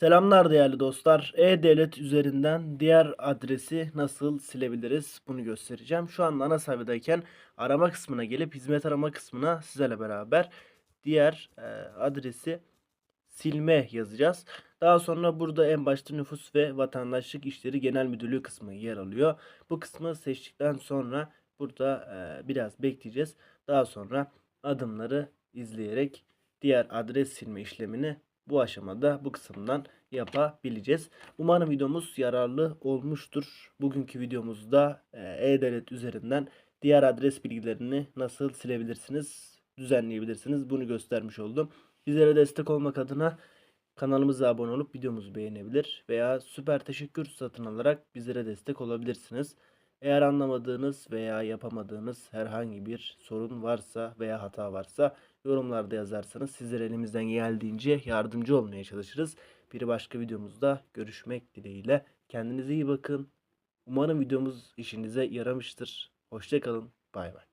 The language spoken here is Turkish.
Selamlar değerli dostlar. E-Devlet üzerinden diğer adresi nasıl silebiliriz bunu göstereceğim. Şu anda ana sayfadayken arama kısmına gelip hizmet arama kısmına sizlerle beraber diğer e, adresi silme yazacağız. Daha sonra burada en başta nüfus ve vatandaşlık işleri genel müdürlüğü kısmı yer alıyor. Bu kısmı seçtikten sonra burada e, biraz bekleyeceğiz. Daha sonra adımları izleyerek diğer adres silme işlemini bu aşamada bu kısımdan yapabileceğiz. Umarım videomuz yararlı olmuştur. Bugünkü videomuzda e, E-Devlet üzerinden diğer adres bilgilerini nasıl silebilirsiniz, düzenleyebilirsiniz bunu göstermiş oldum. Bizlere destek olmak adına kanalımıza abone olup videomuzu beğenebilir veya süper teşekkür satın alarak bizlere destek olabilirsiniz. Eğer anlamadığınız veya yapamadığınız herhangi bir sorun varsa veya hata varsa yorumlarda yazarsanız sizlere elimizden geldiğince yardımcı olmaya çalışırız. Bir başka videomuzda görüşmek dileğiyle. Kendinize iyi bakın. Umarım videomuz işinize yaramıştır. Hoşçakalın. Bay bay.